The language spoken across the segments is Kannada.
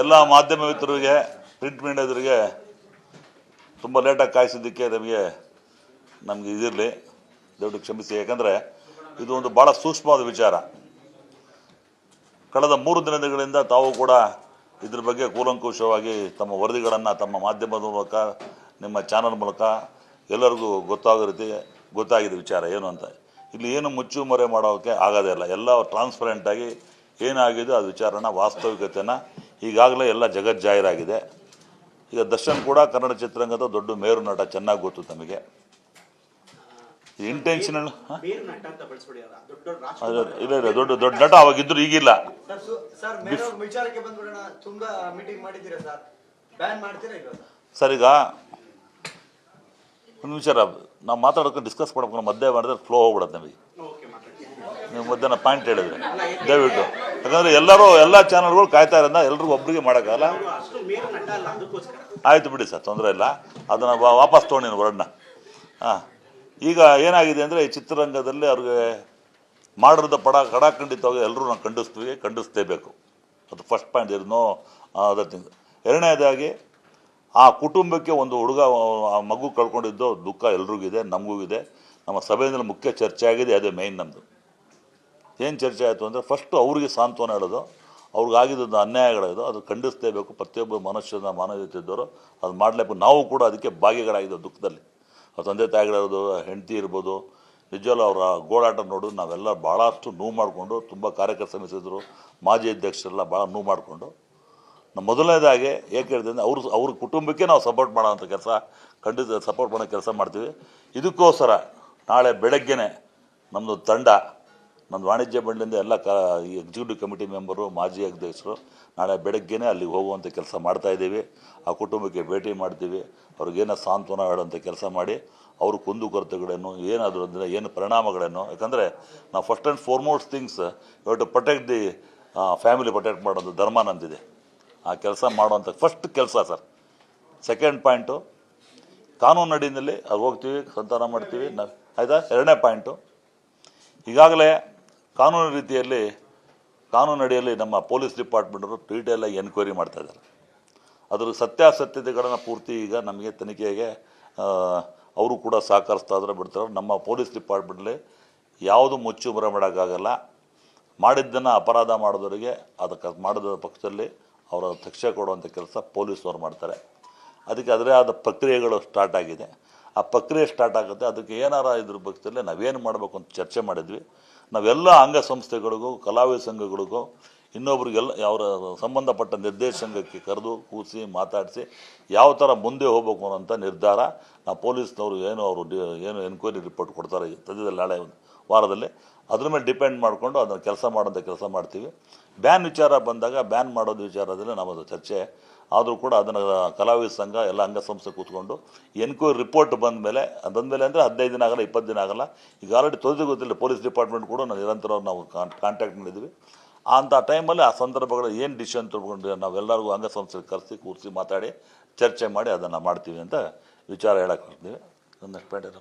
ಎಲ್ಲ ಮಾಧ್ಯಮ ಮಿತ್ರರಿಗೆ ಪ್ರಿಂಟ್ ಮೀಡಿಯಾದವರಿಗೆ ತುಂಬ ಲೇಟಾಗಿ ಕಾಯಿಸಿದ್ದಕ್ಕೆ ನಮಗೆ ನಮಗೆ ಇದಿರಲಿ. ದಯವಿಟ್ಟು ಕ್ಷಮಿಸಿ. ಯಾಕಂದರೆ ಇದು ಒಂದು ಭಾಳ ಸೂಕ್ಷ್ಮವಾದ ವಿಚಾರ. ಕಳೆದ ಮೂರು ದಿನಗಳಿಂದ ತಾವು ಕೂಡ ಇದ್ರ ಬಗ್ಗೆ ಕೂಲಂಕುಷವಾಗಿ ತಮ್ಮ ವರದಿಗಳನ್ನು ತಮ್ಮ ಮಾಧ್ಯಮದ ಮೂಲಕ, ನಿಮ್ಮ ಚಾನಲ್ ಮೂಲಕ ಎಲ್ಲರಿಗೂ ಗೊತ್ತಾಗೋ ರೀತಿ ಗೊತ್ತಾಗಿದೆ ವಿಚಾರ. ಏನು ಅಂತ? ಇಲ್ಲಿ ಏನು ಮುಚ್ಚು ಮರೆ ಮಾಡೋಕ್ಕೆ ಆಗೋದೇ ಇಲ್ಲ. ಎಲ್ಲ ಟ್ರಾನ್ಸ್ಪರೆಂಟಾಗಿ ಏನಾಗಿದೆ ಅದು ವಿಚಾರನ ವಾಸ್ತವಿಕತೆನ ಈಗಾಗಲೇ ಎಲ್ಲ ಜಗಜ್ಜಾಹೀರಾಗಿದೆ ಈಗ ದರ್ಶನ್ ಕೂಡ ಕನ್ನಡ ಚಿತ್ರರಂಗದ ದೊಡ್ಡ ಮೇರು ನಟ ಚೆನ್ನಾಗಿ ಗೊತ್ತು ತಮಗೆ. ಇಂಟೆನ್ಷನಲ್ ಇಲ್ಲ ಇಲ್ಲ ದೊಡ್ಡ ದೊಡ್ಡ ನಟ ಅವಾಗಿದ್ರು ಈಗಿಲ್ಲ. ಸರ್ ಈಗ ಒಂದು ವಿಚಾರ ನಾವು ಮಾತಾಡೋಕೆ ಡಿಸ್ಕಸ್ ಮಾಡ್ಬೇಕು. ಮಧ್ಯೆ ಮಾಡಿದ್ರೆ ಫ್ಲೋ ಹೋಗ್ಬಿಡುತ್ತೆ ನಮಗೆ. ನೀವು ಮಧ್ಯಾಹ್ನ ಪಾಯಿಂಟ್ ಹೇಳಿದ್ರೆ. ದಯವಿಟ್ಟು. ಯಾಕಂದರೆ ಎಲ್ಲರೂ ಎಲ್ಲ ಚಾನಲ್ಗಳು ಕಾಯ್ತಾ ಇರೋದ ಎಲ್ರಿಗೂ ಒಬ್ಬರಿಗೆ ಮಾಡೋಕ್ಕಲ್ಲ ಆಯಿತು ಬಿಡಿ ಸರ್, ತೊಂದರೆ ಇಲ್ಲ. ಅದನ್ನು ವಾಪಸ್ ನೀನು ವರ್ಡ್ನ ಹಾಂ. ಈಗ ಏನಾಗಿದೆ ಅಂದರೆ ಈ ಚಿತ್ರರಂಗದಲ್ಲಿ ಅವ್ರಿಗೆ ಮಾಡಿರೋದ ಪಡ ಕಡಾಖಂಡಿತವಾಗಿ ಎಲ್ಲರೂ ನಾವು ಖಂಡಿಸ್ತೀವಿ, ಖಂಡಿಸ್ತೇಬೇಕು. ಅದು ಫಸ್ಟ್ ಪಾಯಿಂಟ್ ಇರ್ ನೋ ಅದರ್ ಥಿಂಗ್ ಎರಡನೇದಾಗಿ ಆ ಕುಟುಂಬಕ್ಕೆ ಒಂದು ಹುಡುಗ ಮಗು ಕಳ್ಕೊಂಡಿದ್ದು ದುಃಖ ಎಲ್ರಿಗೂ ಇದೆ, ನಮಗೂ ಇದೆ. ನಮ್ಮ ಸಭೆಯಲ್ಲಿ ಮುಖ್ಯ ಚರ್ಚೆ ಆಗಿದೆ ಅದೇ ಮೇಯ್ನ್ ನಮ್ಮದು ಏನು ಚರ್ಚೆ ಆಯಿತು ಅಂದರೆ ಫಸ್ಟು ಅವರಿಗೆ ಸಾಂತ್ವನ ಹೇಳೋದು ಅವ್ರಿಗಾಗಿದ್ದ ಅನ್ಯಾಯಗಳಿದು ಅದು ಖಂಡಿಸ್ತೇಬೇಕು ಪ್ರತಿಯೊಬ್ಬ ಮನುಷ್ಯನ ಮಾನವೀಯತೆ ಇದ್ದವರು ಅದು ಮಾಡಲೇಬೇಕು. ನಾವು ಕೂಡ ಅದಕ್ಕೆ ಭಾಗಿಗಳಾಗಿದ್ದೆವು ದುಃಖದಲ್ಲಿ. ಅವ್ರ ತಂದೆ ತಾಯಿಗಳಿರೋದು ಹೆಂಡತಿ ಇರ್ಬೋದು ನಿಜವಲ್ಲೂ ಅವರ ಗೋಳಾಟ ನೋಡು ನಾವೆಲ್ಲ ಭಾಳಷ್ಟು ನೋವು ಮಾಡಿಕೊಂಡು ತುಂಬ ಕಾರ್ಯಕರ್ತ ಸಮಿಸಿದ್ರು ಮಾಜಿ ಅಧ್ಯಕ್ಷರೆಲ್ಲ ಭಾಳ ನೋವು ಮಾಡಿಕೊಂಡು. ನಮ್ಮ ಮೊದಲನೇದಾಗಿ ಏಕೆ ಹೇಳಿದೆ ಅಂದರೆ ಅವ್ರ ಅವ್ರ ಕುಟುಂಬಕ್ಕೆ ನಾವು ಸಪೋರ್ಟ್ ಮಾಡೋವಂಥ ಕೆಲಸ, ಖಂಡಿತ ಸಪೋರ್ಟ್ ಮಾಡೋ ಕೆಲಸ ಮಾಡ್ತೀವಿ. ಇದಕ್ಕೋಸ್ಕರ ನಾಳೆ ಬೆಳಗ್ಗೆನೆ ನಮ್ಮದು ತಂಡ ನಮ್ಮದು ವಾಣಿಜ್ಯ ಮಂಡಳಿಯಿಂದ ಎಲ್ಲ ಕ ಎಕ್ಸಿಕ್ಯೂಟಿವ್ ಕಮಿಟಿ ಮೆಂಬರು ಮಾಜಿ ಅಧ್ಯಕ್ಷರು ನಾಳೆ ಬೆಳಗ್ಗೆನೇ ಅಲ್ಲಿಗೆ ಹೋಗುವಂಥ ಕೆಲಸ ಮಾಡ್ತಾ ಇದ್ದೀವಿ. ಆ ಕುಟುಂಬಕ್ಕೆ ಭೇಟಿ ಮಾಡ್ತೀವಿ. ಅವ್ರಿಗೇನೋ ಸಾಂತ್ವನ ಹೇಳುವಂಥ ಕೆಲಸ ಮಾಡಿ ಅವ್ರ ಕುಂದುಕೊರತೆಗಳೇನು ಏನಾದರೂ ಅಂದರೆ ಏನು ಪರಿಣಾಮಗಳೇನು. ಯಾಕಂದರೆ ನಾವು first and foremost things you to protect the family protect ಮಾಡೋದು ಧರ್ಮ ನಂದಿದೆ. ಆ ಕೆಲಸ ಮಾಡುವಂಥ ಫಸ್ಟ್ ಕೆಲಸ ಸರ್ ಸೆಕೆಂಡ್ ಪಾಯಿಂಟು ಕಾನೂನು ಅಡಿನಲ್ಲಿ ಅದು ಹೋಗ್ತೀವಿ, ಸಂತಾನ ಮಾಡ್ತೀವಿ. ಆಯಿತಾ? ಎರಡನೇ ಪಾಯಿಂಟು ಈಗಾಗಲೇ ಕಾನೂನು ರೀತಿಯಲ್ಲಿ ಕಾನೂನಡಿಯಲ್ಲಿ ನಮ್ಮ ಪೊಲೀಸ್ ಡಿಪಾರ್ಟ್ಮೆಂಟರು ಡೀಟೇಲಾಗಿ ಎನ್ಕ್ವೈರಿ ಮಾಡ್ತಾ ಇದ್ದಾರೆ. ಅದರ ಸತ್ಯಾಸತ್ಯತೆಗಳನ್ನು ಪೂರ್ತಿ ಈಗ ನಮಗೆ ತನಿಖೆಗೆ ಅವರು ಕೂಡ ಸಹಕರಿಸ್ತಾ ಇದ್ರೆ ಬಿಡ್ತಾರೆ. ನಮ್ಮ ಪೊಲೀಸ್ ಡಿಪಾರ್ಟ್ಮೆಂಟಲ್ಲಿ ಯಾವುದು ಮುಚ್ಚು ಮರ ಮಾಡೋಕ್ಕಾಗಲ್ಲ. ಮಾಡಿದ್ದನ್ನು ಅಪರಾಧ ಮಾಡಿದವರಿಗೆ ಅದಕ್ಕೆ ಮಾಡಿದ ಪಕ್ಷದಲ್ಲಿ ಅವರ ಶಿಕ್ಷೆ ಕೊಡುವಂಥ ಕೆಲಸ ಪೊಲೀಸವ್ರು ಮಾಡ್ತಾರೆ. ಅದಕ್ಕೆ ಅದರೇ ಆದ ಪ್ರಕ್ರಿಯೆಗಳು ಸ್ಟಾರ್ಟ್ ಆಗಿದೆ. ಆ ಪ್ರಕ್ರಿಯೆ ಸ್ಟಾರ್ಟ್ ಆಗುತ್ತೆ. ಅದಕ್ಕೆ ಏನಾರ ಇದ್ರ ಪಕ್ಷದಲ್ಲಿ ನಾವೇನು ಮಾಡಬೇಕು ಅಂತ ಚರ್ಚೆ ಮಾಡಿದ್ವಿ. ನಾವೆಲ್ಲ ಅಂಗ ಸಂಸ್ಥೆಗಳಿಗೂ ಕಲಾವಿದ ಸಂಘಗಳಿಗೂ, ಇನ್ನೊಬ್ರಿಗೆಲ್ಲ ಅವರ ಸಂಬಂಧಪಟ್ಟ ನಿರ್ದೇಶನಕ್ಕೆ ಕರೆದು ಕೂಸಿ ಮಾತಾಡಿಸಿ ಯಾವ ಥರ ಮುಂದೆ ಹೋಗ್ಬೇಕು ಅನ್ನೋಂಥ ನಿರ್ಧಾರ ನಾವು ಪೊಲೀಸ್ನವರು ಏನು ಅವರು ಏನು ಎನ್ಕ್ವೈರಿ ರಿಪೋರ್ಟ್ ಕೊಡ್ತಾರೆ ಸದ್ಯದಲ್ಲಿ ನಾಳೆ ಒಂದು ವಾರದಲ್ಲಿ. ಅದ್ರ ಮೇಲೆ ಡಿಪೆಂಡ್ ಮಾಡಿಕೊಂಡು ಅದನ್ನು ಕೆಲಸ ಮಾಡೋಂಥ ಕೆಲಸ ಮಾಡ್ತೀವಿ. ಬ್ಯಾನ್ ವಿಚಾರ ಬಂದಾಗ ಬ್ಯಾನ್ ಮಾಡೋದು ವಿಚಾರದಲ್ಲಿ ನಮ್ಮದು ಚರ್ಚೆ. ಆದರೂ ಕೂಡ ಅದನ್ನು ಕಲಾವಿದ ಸಂಘ ಎಲ್ಲ ಅಂಗಸಂಸ್ಥೆ ಕೂತ್ಕೊಂಡು ಎನ್ಕ್ವೈರಿ ರಿಪೋರ್ಟ್ ಬಂದ ಮೇಲೆ ಬಂದ ಮೇಲೆ ಅಂದರೆ ಹದಿನೈದು ದಿನ ಆಗಲ್ಲ ಇಪ್ಪತ್ತು ದಿನ ಆಗಲ್ಲ. ಈಗ ಆಲ್ರೆಡಿ ತೊಂದರೆ ಗೊತ್ತಿಲ್ಲ ಪೊಲೀಸ್ ಡಿಪಾರ್ಟ್ಮೆಂಟ್ ಕೂಡ ನಾವು ನಿರಂತರ ನಾವು ಕಾಂಟ್ಯಾಕ್ಟ್ ಮಾಡಿದ್ವಿ. ಅಂಥ ಟೈಮಲ್ಲಿ ಆ ಸಂದರ್ಭಗಳು ಏನು ಡಿಸಿಷನ್ ತೊಗೊಂಡು ನಾವೆಲ್ಲರಿಗೂ ಅಂಗಸಂಸ್ಥೆ ಕರೆಸಿ ಕೂರಿಸಿ ಮಾತಾಡಿ ಚರ್ಚೆ ಮಾಡಿ ಅದನ್ನು ಮಾಡ್ತೀವಿ ಅಂತ ವಿಚಾರ ಹೇಳಕ್ಕೆ ಬರ್ತೀವಿ ಒಂದಷ್ಟು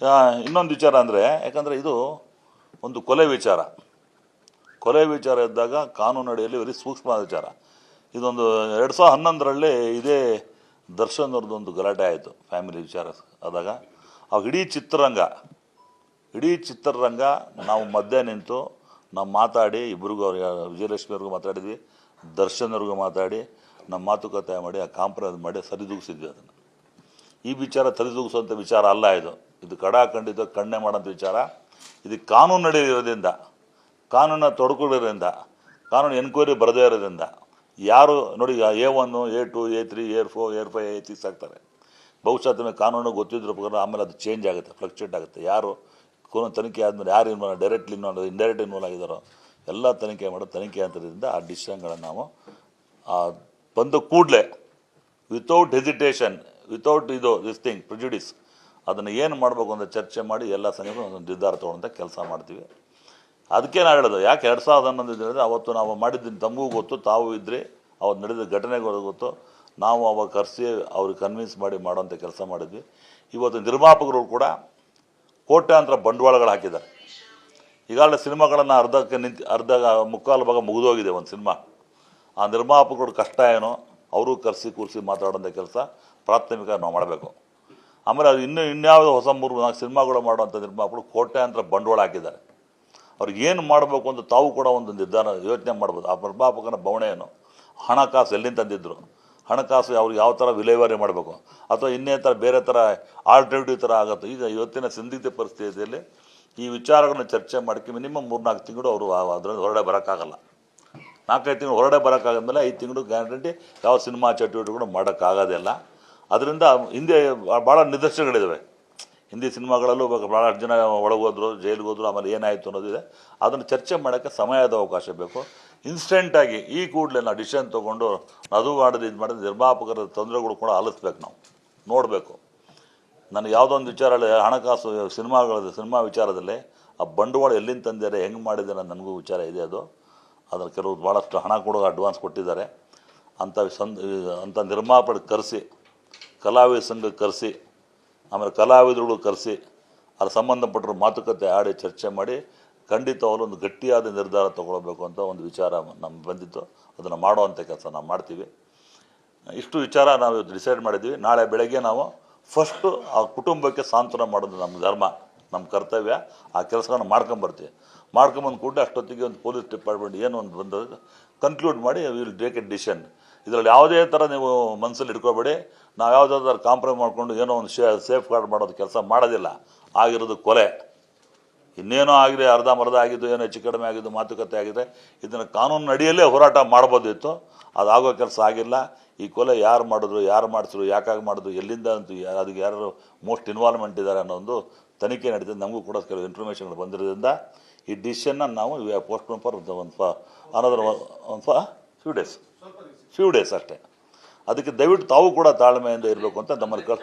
ಆ, ಇನ್ನೊಂದು ವಿಚಾರ ಅಂದರೆ ಯಾಕಂದರೆ ಇದು ಒಂದು ಕೊಲೆ ವಿಚಾರ. ಕೊಲೆ ವಿಚಾರ ಇದ್ದಾಗ ಕಾನೂನು ಅಡಿಯಲ್ಲಿ ವೆರಿ ಸೂಕ್ಷ್ಮ ವಿಚಾರ. ಇದೊಂದು ಎರಡು ಸಾವಿರದ ಹನ್ನೊಂದರಲ್ಲಿ ಇದೇ ದರ್ಶನ್ ಅವ್ರದ್ದೊಂದು ಗಲಾಟೆ ಆಯಿತು, ಫ್ಯಾಮಿಲಿ ವಿಚಾರ ಆದಾಗ. ಅವಾಗ ಇಡೀ ಚಿತ್ರರಂಗ ಇಡೀ ಚಿತ್ರರಂಗ ನಾವು ಮಧ್ಯೆ ನಿಂತು ನಾವು ಮಾತಾಡಿ ಇಬ್ಬರಿಗೂ ಅವ್ರಿಗೆ ವಿಜಯಲಕ್ಷ್ಮಿ ಅವ್ರಿಗೂ ಮಾತಾಡಿದ್ವಿ, ದರ್ಶನ್ ಅವ್ರಿಗೂ ಮಾತಾಡಿ, ನಮ್ಮ ಮಾತುಕತೆ ಮಾಡಿ, ಆ ಕಾಂಪ್ರಮೈಸ್ ಮಾಡಿ ಸರಿದೂಗಿಸಿದ್ವಿ ಅದನ್ನು. ಈ ವಿಚಾರ ಸರಿದೂಗಿಸುವಂಥ ವಿಚಾರ ಅಲ್ಲ ಇದು. ಇದು ಕಡಾಖಂಡಿತ ಕಣ್ಣೆ ಮಾಡೋಂಥ ವಿಚಾರ. ಇದು ಕಾನೂನು ನಡೆಯೋದ್ರಿಂದ ಕಾನೂನ ತೊಡಕೊಳ್ಳೋದ್ರಿಂದ, ಕಾನೂನು ಎನ್ಕ್ವೈರಿ ಬರದೇ ಇರೋದ್ರಿಂದ ಯಾರು ನೋಡಿ A one A two, A three A four A five A six ಆಗ್ತಾರೆ. ಬಹುಶಃ ತಮಗೆ ಕಾನೂನು ಗೊತ್ತಿದ್ರ ಪ್ರಕಾರ ಆಮೇಲೆ ಅದು ಚೇಂಜ್ ಆಗುತ್ತೆ ಫ್ಲಕ್ಚುಯೇಟ್ ಆಗುತ್ತೆ. ಯಾರು ಕೋನ ತನಿಖೆ ಆದಮೇಲೆ ಯಾರು involve directly involve indirect involve ಆಗಿದ್ದಾರೋ ಎಲ್ಲ ತನಿಖೆ ಮಾಡೋ ತನಿಖೆ ಅಂತದ್ರಿಂದ ಆ ಡಿಸಿಷನ್ಗಳನ್ನು ನಾವು ಬಂದ ಕೂಡಲೇ ವಿತೌಟ್ ಹೆಸಿಟೇಷನ್ ವಿತೌಟ್ ಇದು ದಿಸ್ ಥಿಂಗ್ ಪ್ರಿಜುಡಿಸ್ ಅದನ್ನು ಏನು ಮಾಡಬೇಕು ಅಂತ ಚರ್ಚೆ ಮಾಡಿ ಎಲ್ಲ ಸಂಘಗಳು ಒಂದು ನಿರ್ಧಾರ ತೊಗೊಂಡಂಥ ಕೆಲಸ ಮಾಡ್ತೀವಿ. ಅದಕ್ಕೆ ನಾನು ಹೇಳೋದು, ಯಾಕೆ ಎರಡು ಸಾವಿರದ ಹನ್ನೊಂದು ಹೇಳಿದ್ರೆ ಅವತ್ತು ನಾವು ಮಾಡಿದ್ದೀನಿ ತಮಗೂ ಗೊತ್ತು, ತಾವು ಇದ್ದರೆ ಅವತ್ತು ನಡೆದ ಘಟನೆಗಳು ಗೊತ್ತು ನಾವು ಅವಾಗ ಕರೆಸಿ ಅವ್ರಿಗೆ ಕನ್ವಿನ್ಸ್ ಮಾಡಿ ಮಾಡೋಂಥ ಕೆಲಸ ಮಾಡಿದ್ವಿ. ಇವತ್ತು ನಿರ್ಮಾಪಕರು ಕೂಡ ಕೋಟ್ಯಾಂತರ ಬಂಡವಾಳಗಳು ಹಾಕಿದ್ದಾರೆ. ಈಗಾಗಲೇ ಸಿನಿಮಾಗಳನ್ನು ಅರ್ಧಕ್ಕೆ ನಿಂತು, ಅರ್ಧ ಮುಕ್ಕಾಲು ಭಾಗ ಮುಗಿದೋಗಿದೆ ಒಂದು ಸಿನಿಮಾ. ಆ ನಿರ್ಮಾಪಕರು ಕಷ್ಟ ಏನೋ, ಅವರು ಕರೆಸಿ ಕೂರಿಸಿ ಮಾತಾಡೋಂಥ ಕೆಲಸ ಪ್ರಾಥಮಿಕ ನಾವು ಮಾಡಬೇಕು. ಆಮೇಲೆ ಅದು ಇನ್ನೂ ಇನ್ಯಾವುದೋ ಹೊಸ ಮೂರು ನಾಲ್ಕು ಸಿನಿಮಾಗಳು ಮಾಡುವಂಥ ನಿರ್ಮಾಪಕರು ಕೋಟ್ಯಾಂತರ ಬಂಡವಾಳ ಹಾಕಿದ್ದಾರೆ. ಅವ್ರಿಗೆ ಏನು ಮಾಡಬೇಕು ಅಂತ ತಾವು ಕೂಡ ಒಂದು ನಿರ್ಧಾರ ಯೋಚನೆ ಮಾಡ್ಬೋದು. ಆ ನಿರ್ಮಾಪಕನ ಬವಣೆ ಏನು? ಹಣಕಾಸು ಎಲ್ಲಿಂದ ತಂದಿದ್ದರು ಹಣಕಾಸು ಅವ್ರಿಗೆ ಯಾವ ಥರ ವಿಲೇವಾರಿ ಮಾಡಬೇಕು? ಅಥವಾ ಇನ್ನೇ ಥರ ಬೇರೆ ಥರ ಆಲ್ಟರ್ನೇಟಿವ್ ಥರ ಆಗುತ್ತೆ? ಈಗ ಇವತ್ತಿನ ಸಂದಿಗ್ಧ ಪರಿಸ್ಥಿತಿಯಲ್ಲಿ ಈ ವಿಚಾರಗಳನ್ನ ಚರ್ಚೆ ಮಾಡೋಕ್ಕೆ ಮಿನಿಮಮ್ ಮೂರು ನಾಲ್ಕು ತಿಂಗಳು ಅವರು ಅದರಿಂದ ಹೊರಡೆ ಬರೋಕ್ಕಾಗಲ್ಲ. ನಾಲ್ಕೈದು ತಿಂಗಳು ಹೊರಡೆ ಬರೋಕ್ಕಾಗದ್ಮೇಲೆ ಐದು ತಿಂಗಳು ಗ್ಯಾರಂಟಿ ಯಾವ ಸಿನಿಮಾ ಚಟುವಟಿಕೆಗಳು ಮಾಡೋಕ್ಕಾಗೋದಿಲ್ಲ ಅದರಿಂದ ಹಿಂದೆ ಭಾಳ ನಿದರ್ಶನಗಳಿದ್ದಾವೆ ಹಿಂದಿ ಸಿನಿಮಾಗಳಲ್ಲೂ ಭಾಳಷ್ಟು ಜನ ಒಳಗೋದ್ರು ಜೈಲಿಗೆ ಹೋದ್ರು, ಆಮೇಲೆ ಏನಾಯಿತು ಅನ್ನೋದಿದೆ ಅದನ್ನು ಚರ್ಚೆ ಮಾಡೋಕ್ಕೆ ಸಮಯದ ಅವಕಾಶ ಬೇಕು. ಇನ್ಸ್ಟೆಂಟಾಗಿ ಈ ಕೂಡಲೇ ನಾವು ಡಿಸಿಷನ್ ತೊಗೊಂಡು ಅದು ಮಾಡೋದು ಇದು ಮಾಡಿದ್ರೆ ನಿರ್ಮಾಪಕರ ತೊಂದರೆಗಳು ಕೂಡ ಆಲಿಸ್ಬೇಕು ನಾವು. ನೋಡಬೇಕು. ನನಗೆ ಯಾವುದೊಂದು ವಿಚಾರ ಹಣಕಾಸು ಸಿನಿಮಾಗಳ ಸಿನಿಮಾ ವಿಚಾರದಲ್ಲಿ ಆ ಬಂಡವಾಳ ಎಲ್ಲಿಂದ ತಂದಿದ್ದಾರೆ, ಹೆಂಗೆ ಮಾಡಿದ್ದಾರೆ ನನಗೂ ವಿಚಾರ ಇದೆ ಅದು. ಅದನ್ನು ಕೆಲವು ಭಾಳಷ್ಟು ಹಣ ಕೂಡ ಅಡ್ವಾನ್ಸ್ ಕೊಟ್ಟಿದ್ದಾರೆ. ಅಂಥ ಸಂದ ಅಂಥ ನಿರ್ಮಾಪಕ ಕರೆಸಿ ಕಲಾವಿದ ಸಂಘ ಕರೆಸಿ, ಆಮೇಲೆ ಕಲಾವಿದರುಗಳು ಕರೆಸಿ, ಅದ್ರ ಸಂಬಂಧಪಟ್ಟರು ಮಾತುಕತೆ ಆಡಿ ಚರ್ಚೆ ಮಾಡಿ ಖಂಡಿತವಾಗಲೂ ಒಂದು ಗಟ್ಟಿಯಾದ ನಿರ್ಧಾರ ತಗೊಳ್ಬೇಕು ಅಂತ ಒಂದು ವಿಚಾರ ನಮ್ಗೆ ಬಂದಿತ್ತು. ಅದನ್ನು ಮಾಡುವಂಥ ಕೆಲಸ ನಾವು ಮಾಡ್ತೀವಿ. ಇಷ್ಟು ವಿಚಾರ ನಾವು ಡಿಸೈಡ್ ಮಾಡಿದ್ವಿ. ನಾಳೆ ಬೆಳಗ್ಗೆ ನಾವು ಫಸ್ಟು ಆ ಕುಟುಂಬಕ್ಕೆ ಸಾಂತ್ವನ ಮಾಡೋದು ನಮ್ಮ ಧರ್ಮ, ನಮ್ಮ ಕರ್ತವ್ಯ. ಆ ಕೆಲಸವನ್ನು ಮಾಡ್ಕೊಂಬರ್ತೀವಿ ಮಾಡ್ಕೊಂಬಂದು ಕೂಡ ಅಷ್ಟೊತ್ತಿಗೆ ಒಂದು ಪೊಲೀಸ್ ಡಿಪಾರ್ಟ್ಮೆಂಟ್ ಏನು ಒಂದು ಬಂದದ್ದು ಕನ್ಕ್ಲೂಡ್ ಮಾಡಿ ವಿಲ್ ಟೇಕ್ ಎ ಡಿಸಿಷನ್ ಇದರಲ್ಲಿ ಯಾವುದೇ ಥರ ನೀವು ಮನಸ್ಸಲ್ಲಿ ಇಟ್ಕೋಬೇಡಿ. ನಾವು ಯಾವುದಾದ್ರು ಕಾಂಪ್ರಮೈಸ್ ಮಾಡಿಕೊಂಡು ಏನೋ ಒಂದು ಶೇ ಸೇಫ್ ಗಾರ್ಡ್ ಮಾಡೋದು ಕೆಲಸ ಮಾಡೋದಿಲ್ಲ. ಆಗಿರೋದು ಕೊಲೆ. ಇನ್ನೇನೋ ಆಗಿದೆ, ಅರ್ಧ ಮರ್ಧ ಆಗಿದ್ದು, ಏನೋ ಹೆಚ್ಚು ಕಡಿಮೆ ಆಗಿದ್ದು, ಮಾತುಕತೆ ಆಗಿದೆ. ಇದನ್ನು ಕಾನೂನು ಅಡಿಯಲ್ಲೇ ಹೋರಾಟ ಮಾಡ್ಬೋದಿತ್ತು. ಅದಾಗೋ ಕೆಲಸ ಆಗಿಲ್ಲ. ಈ ಕೊಲೆ ಯಾರು ಮಾಡಿದ್ರು, ಯಾರು ಮಾಡಿಸಿದ್ರು, ಯಾಕಾಗಿ ಮಾಡಿದ್ರು, ಎಲ್ಲಿಂದ ಅಂತೂ ಅದಕ್ಕೆ ಯಾರು ಮೋಸ್ಟ್ ಇನ್ವಾಲ್ವ್ಮೆಂಟ್ ಇದ್ದಾರೆ ಅನ್ನೋ ಒಂದು ತನಿಖೆ ನಡೀತದೆ. ನಮಗೂ ಕೂಡ ಕೆಲವು ಇನ್ಫಾರ್ಮೇಷನ್ಗಳು ಬಂದಿರೋದ್ರಿಂದ ಈ ಡಿಸಿಷನ್ನ ನಾವು ಪೋಸ್ಟ್ ಫಾರ್ ಒಂದು ಫ ಅನದರ್ ಒಂದು ಫ ಫ್ಯೂ ಡೇಸ್ ಫ್ಯೂ ಡೇಸ್ ಅಷ್ಟೇ. ಅದಕ್ಕೆ ದಯವಿಟ್ಟು ತಾವು ಕೂಡ ತಾಳ್ಮೆಯಿಂದ ಇರಬೇಕು ಅಂತ ನಮ್ಮಲ್ಲಿ ಕಳ್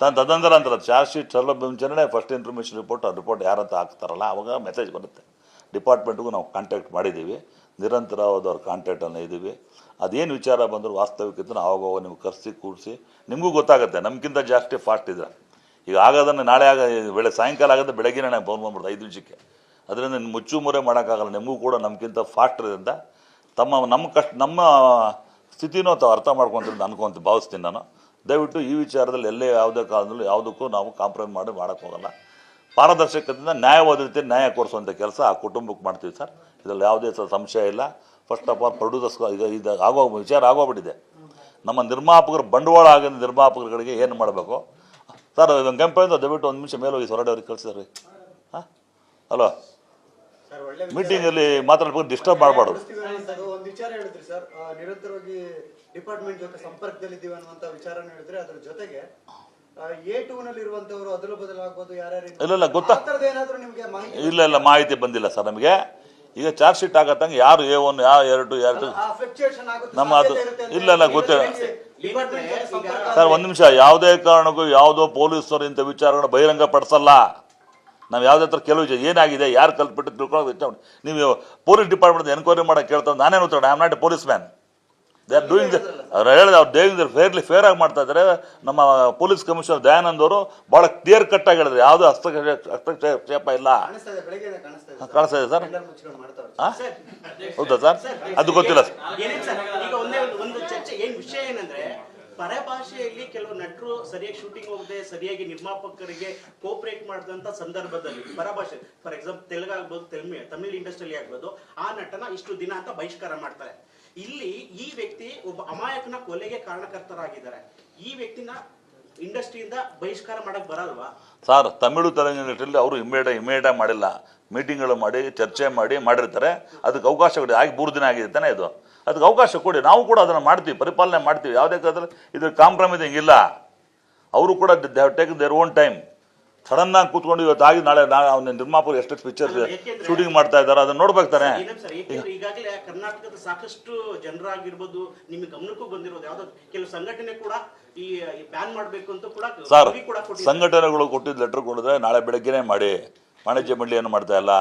ತನ್ನ ತದಂತರ ಅಂತಾರೆ ಚಾರ್ಜ್ ಶೀಟ್ ಸೌಲಭ್ಯ ಮುಂಚೆನೇ ಫಸ್ಟ್ ಇನ್ಫಾರ್ಮೇಷನ್ ರಿಪೋರ್ಟ್ ಆ ರಿಪೋರ್ಟ್ ಯಾರಂತ ಹಾಕ್ತಾರಲ್ಲ ಅವಾಗ ಮೆಸೇಜ್ ಬರುತ್ತೆ. ಡಿಪಾರ್ಟ್ಮೆಂಟ್ಗೂ ನಾವು ಕಾಂಟ್ಯಾಕ್ಟ್ ಮಾಡಿದ್ದೀವಿ. ನಿರಂತರವಾದ ಅವ್ರ ಕಾಂಟ್ಯಾಕ್ಟನ್ನು ಇದ್ದೀವಿ. ಅದೇನು ವಿಚಾರ ಬಂದರೂ ವಾಸ್ತವಿಕತೆ ಅವಾಗ ಆವಾಗ ನಿಮ್ಗೆ ಕರೆಸಿ ಕೂಡಿಸಿ ನಿಮಗೂ ಗೊತ್ತಾಗುತ್ತೆ. ನಮಗಿಂತ ಜಾಸ್ತಿ ಫಾಸ್ಟ್ ಇದ್ರೆ. ಈಗ ಆಗೋದನ್ನು ನಾಳೆ ಆಗ ಬೆಳೆ ಸಾಯಂಕಾಲ ಆಗೋದು ಬೆಳಗ್ಗೆನೇ ನಾನು ಫೋನ್ ಮಾಡ್ಬಿಡ್ದು ಐದು ನಿಮಿಷಕ್ಕೆ. ಅದರಿಂದ ಮುಚ್ಚು ಮುರೆ ಮಾಡೋಕ್ಕಾಗಲ್ಲ. ನಿಮಗೂ ಕೂಡ ನಮಗಿಂತ ಫಾಸ್ಟ್ ಇರೋದ್ರಿಂದ ತಮ್ಮ, ನಮ್ಮ ಕಷ್ಟ, ನಮ್ಮ ಸ್ಥಿತಿನೂ ತಾವು ಅರ್ಥ ಮಾಡ್ಕೊಂತೀನಿ ಅನ್ಕೊಂತ ಭಾವಿಸ್ತೀನಿ ನಾನು. ದಯವಿಟ್ಟು ಈ ವಿಚಾರದಲ್ಲಿ ಎಲ್ಲೇ ಯಾವುದೇ ಕಾಲದಲ್ಲೂ ಯಾವುದಕ್ಕೂ ನಾವು ಕಾಂಪ್ರಮೈಸ್ ಮಾಡಿ ಮಾಡೋಕ್ಕೋಗಲ್ಲ ಪಾರದರ್ಶಕತೆಯಿಂದ ನ್ಯಾಯವಾದ ರೀತಿ ನ್ಯಾಯ ಕೊಡಿಸುವಂಥ ಕೆಲಸ ಆ ಕುಟುಂಬಕ್ಕೆ ಮಾಡ್ತೀವಿ ಸರ್. ಇದರಲ್ಲಿ ಯಾವುದೇ ಸಹ ಸಂಶಯ ಇಲ್ಲ. ಫಸ್ಟ್ ಆಫ್ ಆಲ್ ಪ್ರೊಡ್ಯೂಸರ್ಸ್ ಈಗ ಇದು ಆಗೋ ವಿಚಾರ ಆಗೋಗ್ಬಿಟ್ಟಿದೆ. ನಮ್ಮ ನಿರ್ಮಾಪಕರು ಬಂಡವಾಳ ಆಗಿದ್ದ ನಿರ್ಮಾಪಕರುಗಳಿಗೆ ಏನು ಮಾಡಬೇಕು? ಸರ್ ಕೆಂಪಿಂದ ದಯವಿಟ್ಟು ಒಂದು ನಿಮಿಷ ಮೇಲೆ ಹೋಗಿ ಹೊರಡೆ ಅವ್ರಿಗೆ ಕಳಿಸಿದ್ರಿ. ಹಾಂ? ಹಲೋ ಸರ್ ಅಲ್ಲಿ ಮೀಟಿಂಗಲ್ಲಿ ಮಾತಾಡ್ಬೇಕು ಡಿಸ್ಟರ್ಬ್ ಮಾಡಬಾರ್ದು. ಕೊಡಿಸ್ತೀವಿ ಒಂದು ವಿಚಾರ ಹೇಳಿದ್ರಿ ಸರ್. ಆ, ನಿರಂತರವಾಗಿ ಡಿಪಾರ್ಟ್ಮೆಂಟ್ ಜೊತೆ ಸಂಪರ್ಕದಲ್ಲಿದ್ದೀವಿ ಅನ್ನುವಂತ ವಿಚಾರ ಹೇಳಿದ್ರೆ. ಅದ್ರ ಜೊತೆಗೆ ಎ ಟೂ ನಲ್ಲಿ ಇರುವಂತವ್ರು ಅದಲು ಬದಲಾಗ್ಬೋದು ಯಾರ್ಯಾರು ಇಲ್ಲ, ಇಲ್ಲ, ಗೊತ್ತಾ- ಮಾಹಿತಿ ಇಲ್ಲ ಇಲ್ಲ ಮಾಹಿತಿ ಬಂದಿಲ್ಲ ಸರ್ ನಮಗೆ. ಈಗ ಚಾರ್ಜ್ ಶೀಟ್ ಆಗತ್ತಂಗೆ ಯಾರು ಎ ಒನ್ ಯಾವ ಎರಡು ಎರಡು ಆ ಫ್ಲಕ್ಚುಯೇಷನ್ ಆಗುತ್ತೆ ನಮ್ಮ ಅದು- ಇಲ್ಲ, ಇಲ್ಲ, ಗೊತ್ತಿಲ್ಲ. ಸರ್ ಒಂದು ನಿಮಿಷ ಯಾವುದೇ ಕಾರಣಕ್ಕೂ ಯಾವುದೋ ಪೊಲೀಸರು ಇಂಥ ವಿಚಾರಗಳನ್ನ ಬಹಿರಂಗ ಪಡಿಸಲ್ಲ. ನಾವು ಯಾವುದೇ ಥರ ಕೆಲವು ಏನಾಗಿದೆ ಯಾರು ಕಲ್ಪಿಟ್ಟು ತಿಳ್ಕೊಳ್ಳೋದು ಇಷ್ಟ. ನೀವು ಪೊಲೀಸ್ ಡಿಪಾರ್ಟ್ಮೆಂಟ್ ಎನ್ಕ್ವೈರಿ ಮಾಡೋಕೆ ಕೇಳ್ತಾರೆ ನಾನೇನು ಉತ್ತರ I am not a policeman they are doing ಅವ್ರು ಹೇಳಿದ ಅವ್ರು ಡೇಯಿಂಗ್ ಫೇರ್ಲಿ ಫೇರ್ ಆಗಿ ಮಾಡ್ತಾ ಇದ್ದಾರೆ ನಮ್ಮ ಪೊಲೀಸ್ ಕಮಿಷನರ್ ದಯಾನಂದ್ ಅವರು ಭಾಳ ಕ್ಲಿಯರ್ ಕಟ್ ಆಗಿ ಹೇಳಿದ್ರು ಯಾವುದೋ ಹಸ್ತಕ್ಷೇಪ ಇಲ್ಲ. ಕಾಣಿಸ್ತಾ ಇದೆ ಸರ್. ಹೌದಾ ಸರ್? ಅದು ಗೊತ್ತಿಲ್ಲ ಸರ್. ಪರಭಾಷೆಯಲ್ಲಿ ಕೆಲವು ನಟರು ಸರಿಯಾಗಿ ಶೂಟಿಂಗ್ ಹೋಗದೆ, ಸರಿಯಾಗಿ ನಿರ್ಮಾಪಕರಿಗೆ ಕೋಪರೇಟ್ ಮಾಡಿದಂತ ಸಂದರ್ಭದಲ್ಲಿ, ಪರಭಾಷೆ ಫಾರ್ ಎಕ್ಸಾಂಪಲ್ ತೆಲುಗು ಆಗ್ಬೋದು ತೆಲುಮಿ ತಮಿಳ್ ಇಂಡಸ್ಟ್ರಿಯಲ್ಲಿ ಆಗ್ಬೋದು, ಆ ನಟನ ಇಷ್ಟು ದಿನ ಅಂತ ಬಹಿಷ್ಕಾರ ಮಾಡ್ತಾರೆ. ಇಲ್ಲಿ ಈ ವ್ಯಕ್ತಿ ಒಬ್ಬ ಅಮಾಯಕನ ಕೊಲೆಗೆ ಕಾರಣಕರ್ತರಾಗಿದ್ದಾರೆ. ಈ ವ್ಯಕ್ತಿನ ಇಂಡಸ್ಟ್ರಿಯಿಂದ ಬಹಿಷ್ಕಾರ ಮಾಡಕ್ ಬರಲ್ವಾ? ಸರ್, ತಮಿಳು ತೆಲಂಗಾಣದಲ್ಲಿ ಅವರು ಇಮ್ಮಿಡಿಯೇಟ್ ಇಮ್ಮಿಡಿಯೇಟ್ ಮಾಡಿಲ್ಲ. ಮೀಟಿಂಗ್ಗಳು ಮಾಡಿ, ಚರ್ಚೆ ಮಾಡಿ ಮಾಡಿರ್ತಾರೆ. ಅದಕ್ಕೆ ಅವಕಾಶ ಕೊಡಿ. ಆಗಿ ಮೂರು ದಿನ ಆಗಿದೆ ತಾನೇ ಇದು. ಅದಕ್ಕೆ ಅವಕಾಶ ಕೊಡಿ. ನಾವು ಕೂಡ ಅದನ್ನು ಮಾಡ್ತೀವಿ, ಪರಿಪಾಲನೆ ಮಾಡ್ತೀವಿ. ಯಾವುದೇ ಕಾಲದಲ್ಲಿ ಇದ್ರ ಕಾಂಪ್ರಮೈಸಿಂಗ್ ಇಲ್ಲ ಅವರು ಕೂಡ they have take their own time ಸಡನ್ನಾಗಿ ಕೂತ್ಕೊಂಡು ಇವತ್ತು ಆಗಿ ನಾಳೆ ನಾಳೆ ಅವನ ನಿರ್ಮಾಪುರ ಎಷ್ಟೆಷ್ಟು ಪಿಕ್ಚರ್ ಶೂಟಿಂಗ್ ಮಾಡ್ತಾ ಇದ್ದಾರೆ ಅದನ್ನ ನೋಡ್ಬೇಕು ತಾನೆ? ಈಗಾಗಲೇ ಕರ್ನಾಟಕದ ಸಾಕಷ್ಟು ಜನರಾಗಿರ್ಬೋದು ನಿಮಗೆ ಗಮನಕ್ಕೂ ಬಂದಿರೋದು ಯಾವ್ದೋ ಕೆಲವು ಸಂಘಟನೆ ಕೂಡ ಈ ಬ್ಯಾನ್ ಮಾಡಬೇಕು ಅಂತ ಕೂಡ ಸರ್. ಸಂಘಟನೆಗಳು ಕೊಟ್ಟಿದ್ದ ಲೆಟರ್ ಕೊಡಿದ್ರೆ ನಾಳೆ ಬೆಳಗ್ಗೆನೇ ಮಾಡಿ. ವಾಣಿಜ್ಯ ಮಂಡಳಿ ಏನು ಮಾಡ್ತಾ ಇಲ್ಲ?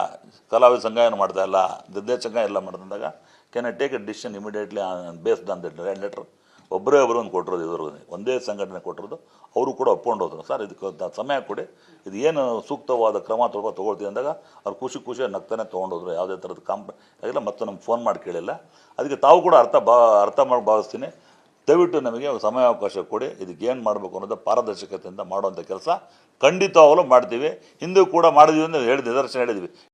ಕಲಾವಿದ ಸಂಘ ಏನು ಮಾಡ್ತಾ ಇಲ್ಲ? ನಿರ್ದೇಶಕ ಎಲ್ಲ ಮಾಡ್ದಂದಾಗ can I take a decision immediately based on that letter ಒಬ್ಬರೇ ಒಬ್ಬರು ಒಂದು ಕೊಟ್ಟಿರೋದು ಇದುವರೆಗೂ ಒಂದೇ ಸಂಘಟನೆ ಕೊಟ್ಟಿರೋದು, ಅವರು ಕೂಡ ಒಪ್ಕೊಂಡು ಹೋದ್ರು ಸರ್ ಇದಕ್ಕೆ ಸಮಯ ಕೊಡಿ. ಇದು ಏನು ಸೂಕ್ತವಾದ ಕ್ರಮ ತಗೋ ತೊಗೊಳ್ತೀವಿ ಅಂದಾಗ ಅವ್ರು ಖುಷಿ ಖುಷಿ ನಗ್ತಾನೆ ತೊಗೊಂಡೋದ್ರು. ಯಾವುದೇ ಥರದ ಕಾಂಪ್ ಆಗಿಲ್ಲ ಮತ್ತೆ ನಮ್ಗೆ ಫೋನ್ ಮಾಡಿ ಕೇಳಿಲ್ಲ. ಅದಕ್ಕೆ ತಾವು ಕೂಡ ಅರ್ಥ ಬಾ ಅರ್ಥ ಮಾಡಿ ಭಾವಿಸ್ತೀನಿ. ದಯವಿಟ್ಟು ನಮಗೆ ಸಮಯಾವಕಾಶ ಕೊಡಿ. ಇದಕ್ಕೆ ಏನು ಮಾಡಬೇಕು ಅನ್ನೋದು ಪಾರದರ್ಶಕತೆಯಿಂದ ಮಾಡುವಂಥ ಕೆಲಸ ಖಂಡಿತವಾಗಲೂ ಮಾಡ್ತೀವಿ. ಹಿಂದೂ ಕೂಡ ಮಾಡಿದ್ವಿ ಅಂತ ಹೇಳಿ ನಿದರ್ಶನ ಹೇಳಿದ್ವಿ.